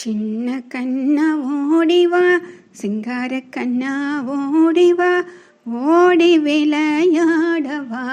சின்ன கண்ணா ஓடிவா சிங்கார கண்ணா ஓடிவா ஓடி விளையாடவா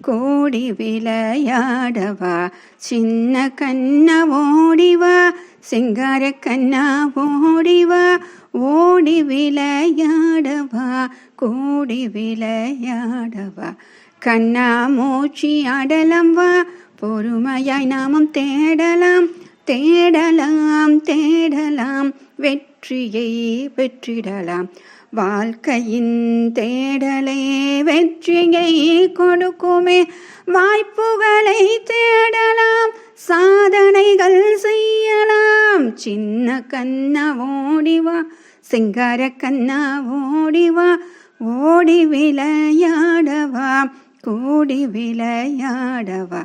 கோடி விளையாடவா. சின்ன கண்ணா ஓடிவா சிங்கார கண்ணா ஓடிவா ஓடி விளையாடவா கோடி விளையாடவா. கண்ணா மூச்சி அடலம் வா பொறுமையாய் நாமும் தேடலாம். தேடலாம் தேடலாம் வெற்றியை பெற்றிடலாம். வாழ்க்கையின் தேடலே வெற்றியை கொடுக்குமே. வாய்ப்புகளை தேடலாம் சாதனைகள் செய்யலாம். சின்ன கண்ணா ஓடிவா சிங்கார கண்ணா ஓடிவா ஓடி விளையாடவா கூடி விளையாடவா.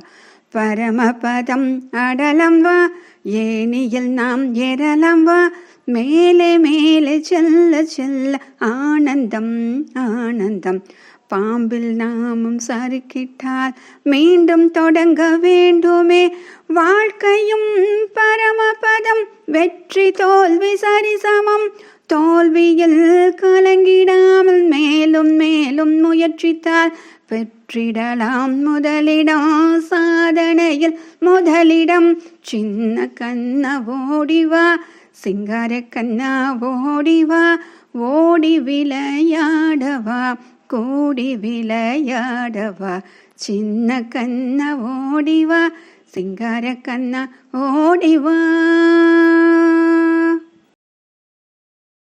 பரமபதம் அடலம் வா. ஏனியில் நாம் ஏறலாம் வா. மேலே மேலே செல்ல செல்ல ஆனந்தம் ஆனந்தம். பாம்பில் நாமும் சறுக்கிட்டால் மீண்டும் தொடங்க வேண்டுமே. வாழ்க்கையும் பரமபதம் வெற்றி தோல்வி சரிசமம். தோல்வியில் கலங்கிடாமல் மேலும் மேலும் முயற்சித்தால் பெற்றிடலாம் முதலிடம் சாதனையில். முதலிடம் சின்ன கண்ணா ஓடிவா சிங்கார கண்ணா ஓடிவா ஓடி விளையாடவா கூடி விளையாடவா சின்ன கண்ணா ஓடிவா சிங்கார கண்ணா ஓடிவா